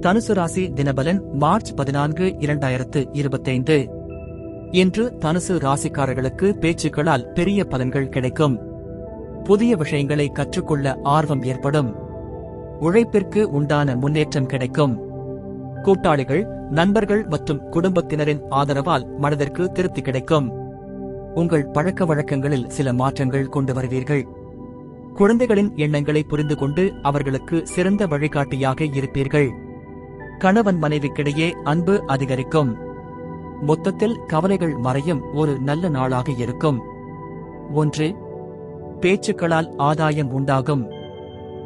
தனுசு ராசி தினபலன் மார்ச் பதினான்கு இரண்டாயிரத்து இருபத்தைந்து. இன்று தனுசு ராசிக்காரர்களுக்கு பேச்சுக்களால் பெரிய பலன்கள் கிடைக்கும். புதிய விஷயங்களை கற்றுக்கொள்ள ஆர்வம் ஏற்படும். உழைப்பிற்கு உண்டான முன்னேற்றம் கிடைக்கும். கூட்டாளிகள் நண்பர்கள் மற்றும் குடும்பத்தினரின் ஆதரவால் மனதிற்கு திருப்தி கிடைக்கும். உங்கள் பழக்க வழக்கங்களில் சில மாற்றங்கள் கொண்டு வருவீர்கள். குழந்தைகளின் எண்ணங்களை புரிந்து கொண்டு அவர்களுக்கு சிறந்த வழிகாட்டியாக இருப்பீர்கள். கணவன் மனைவிக்கிடையே அன்பு அதிகரிக்கும். மொத்தத்தில் கவலைகள் மறையும் ஒரு நல்ல நாளாக இருக்கும். ஒன்று பேச்சுக்களால் ஆதாயம் உண்டாகும்.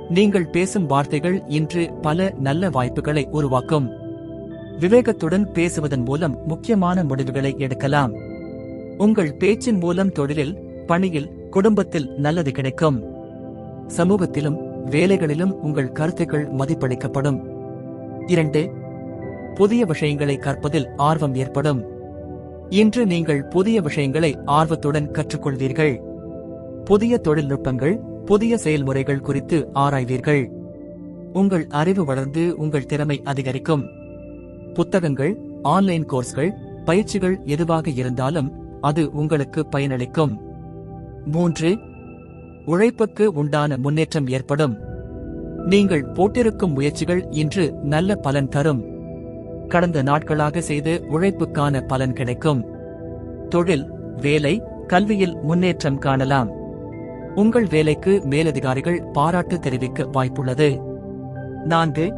நீங்கள் பேசும் வார்த்தைகள் இன்று பல நல்ல வாய்ப்புகளை உருவாக்கும். விவேகத்துடன் பேசுவதன் மூலம் முக்கியமான முடிவுகளை எடுக்கலாம். உங்கள் பேச்சின் மூலம் தொழிலில் பணியில் குடும்பத்தில் நல்லது கிடைக்கும். சமூகத்திலும் வேலைகளிலும் உங்கள் கருத்துக்கள் மதிப்பளிக்கப்படும். இரண்டு புதிய விஷயங்களை கற்பதில் ஆர்வம் ஏற்படும். இன்று நீங்கள் புதிய விஷயங்களை ஆர்வத்துடன் கற்றுக்கொள்வீர்கள். புதிய தொழில்நுட்பங்கள் புதிய செயல்முறைகள் குறித்து ஆராய்வீர்கள். உங்கள் அறிவு வளர்ந்து உங்கள் திறமை அதிகரிக்கும். புத்தகங்கள் ஆன்லைன் கோர்ஸ்கள் பயிற்சிகள் எதுவாக இருந்தாலும் அது உங்களுக்கு பயனளிக்கும். மூன்று உழைப்புக்கு உண்டான முன்னேற்றம் ஏற்படும். நீங்கள் போட்டிருக்கும் முயற்சிகள் இன்று நல்ல பலன் தரும். கடந்த நாட்களாக செய்து உழைப்புக்கான பலன் கிடைக்கும். தொழில் வேலை கல்வியில் முன்னேற்றம் காணலாம். உங்கள் வேலைக்கு மேலதிகாரிகள் பாராட்டு தெரிவிக்க வாய்ப்புள்ளது. நான்கு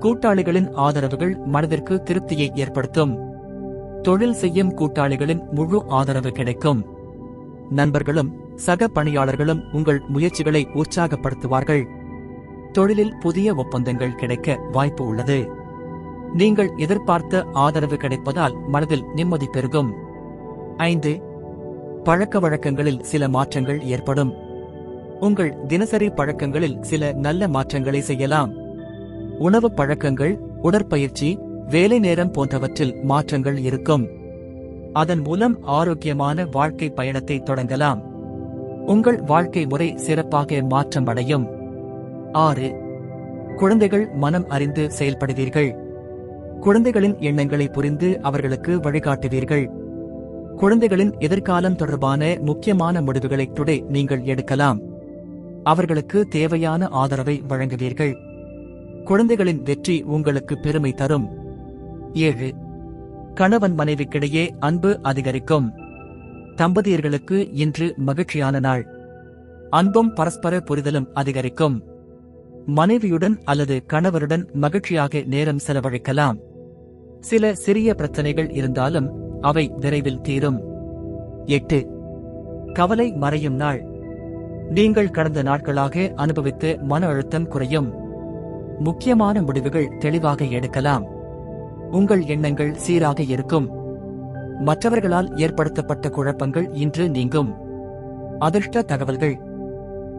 கூட்டாளிகளின் ஆதரவுகள் மனதிற்கு திருப்தியை ஏற்படுத்தும். தொழில் செய்யும் கூட்டாளிகளின் முழு ஆதரவு கிடைக்கும். நண்பர்களும் சக பணியாளர்களும் உங்கள் முயற்சிகளை உற்சாகப்படுத்துவார்கள். தொழிலில் புதிய ஒப்பந்தங்கள் கிடைக்க வாய்ப்பு உள்ளது. நீங்கள் எதிர்பார்த்த ஆதரவு கிடைப்பதால் மனதில் நிம்மதி பெருகும். ஐந்து பழக்க வழக்கங்களில் சில மாற்றங்கள் ஏற்படும். உங்கள் தினசரி பழக்கங்களில் சில நல்ல மாற்றங்களை செய்யலாம். உணவு பழக்கங்கள் உடற்பயிற்சி வேலை நேரம் போன்றவற்றில் மாற்றங்கள் இருக்கும். அதன் மூலம் ஆரோக்கியமான வாழ்க்கை பயணத்தை தொடங்கலாம். உங்கள் வாழ்க்கை முறை சிறப்பாக மாற்றம் அடையும் ஆறு. குழந்தைகள் மனம் அறிந்து செயல்படுவீர்கள். குழந்தைகளின் எண்ணங்களை புரிந்து அவர்களுக்கு வழிகாட்டுவீர்கள். குழந்தைகளின் எதிர்காலம் தொடர்பான முக்கியமான முடிவுகளை டுடே நீங்கள் எடுக்கலாம். அவர்களுக்கு தேவையான ஆதரவை வழங்குவீர்கள். குழந்தைகளின் வெற்றி உங்களுக்கு பெருமை தரும். ஏழு. கணவன் மனைவிக்கிடையே அன்பு அதிகரிக்கும். தம்பதியர்களுக்கு இன்று மகிழ்ச்சியான நாள். அன்பும் பரஸ்பர புரிதலும் அதிகரிக்கும். மனைவியுடன் அல்லது கணவருடன் மகிழ்ச்சியாக நேரம் செலவழிக்கலாம். சில சிறிய பிரச்சனைகள் இருந்தாலும் அவை விரைவில் தீரும். எட்டு. கவலை மறையும் நாள். நீங்கள் கடந்த நாட்களாக அனுபவித்து மன அழுத்தம் குறையும். முக்கியமான முடிவுகள் தெளிவாக எடுக்கலாம். உங்கள் எண்ணங்கள் சீராக இருக்கும். மற்றவர்களால் ஏற்படுத்தப்பட்ட குழப்பங்கள் இன்று நீங்கும். அதிர்ஷ்ட தகவல்கள்.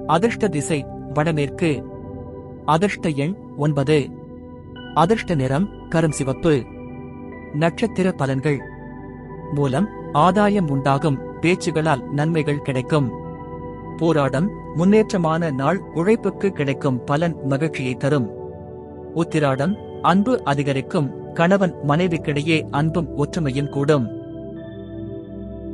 அதிர்ஷ்ட திசை வடமேற்கு. அதிர்ஷ்ட எண் ஒன்பது. அதிர்ஷ்ட நிறம் கரும் சிவப்பு நட்சத்திர பலன்கள். மூலம் ஆதாயம் உண்டாகும் பேச்சுகளால் நன்மைகள் கிடைக்கும். போராடம் முன்னேற்றமான நாள் உழைப்புக்கு கிடைக்கும் பலன் மகிழ்ச்சியை தரும். உத்திராடம் அன்பு அதிகரிக்கும் கணவன் மனைவிக்கிடையே அன்பும் ஒற்றுமையும் கூடும்.